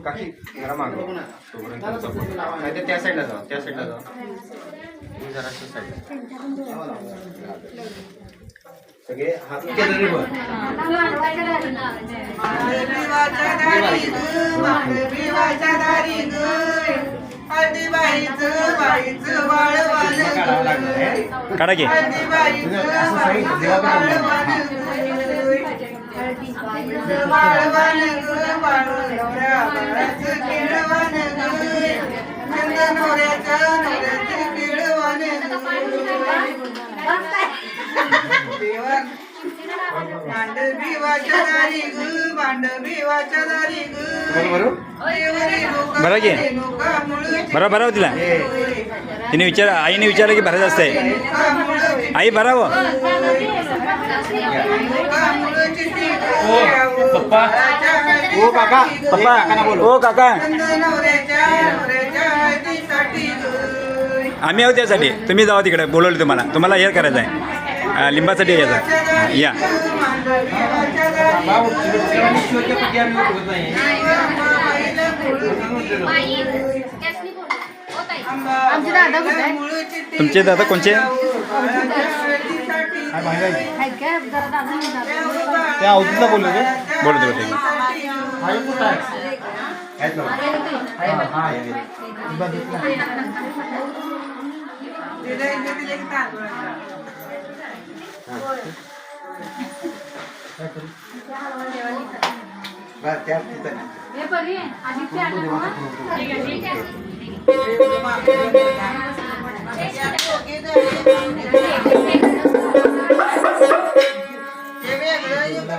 काकी जरा माग. नाही तर त्या साईडला जाऊ त्या साईडला जाऊ तुम्ही जराशा साईडला सगळे हात केंद्री वर देवाच्या दारी ग देवाच्या दारी ग हळदीबाईचं बाईचं वाळवान ग काढा की बाळाचं नवऱ्याचं मांडवी वाच्या दारी ग मांडवी वाच्या दारी ग बरं की? लोका बरं बरं हो तिला. तिने विचार आईने विचारलं की भरायचं असतंय. आई भरावं. पप्पा. ओ काका. ग. पप्पा. ओ काका. हळदीसाठी ग आम्ही आहोत त्यासाठी तुम्ही जावा तिकडे. बोलवलं तुम्हाला. तुम्हाला हे करायचं आहे लिंबासाठी यायचं. या? तुमचे दादा कोणचे? काय. त्या अवधूतला बोललो ते बोलतो आहेत ना हा, हा, आहे. बरं, त्या तिथं. हे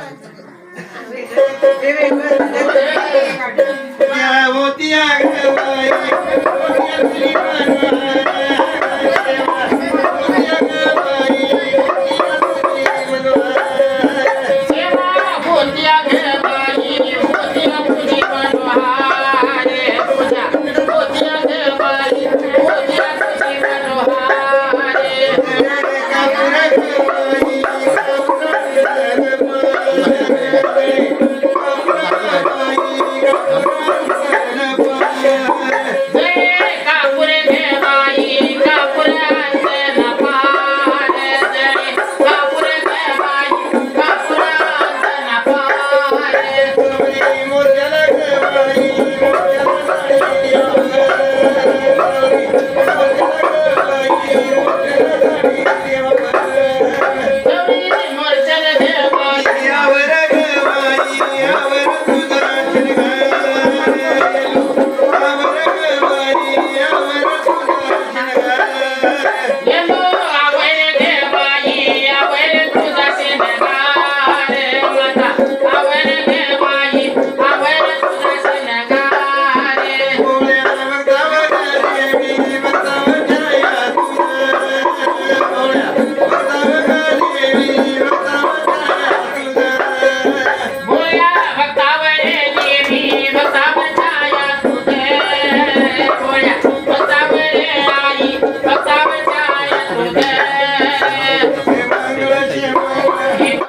Yeah.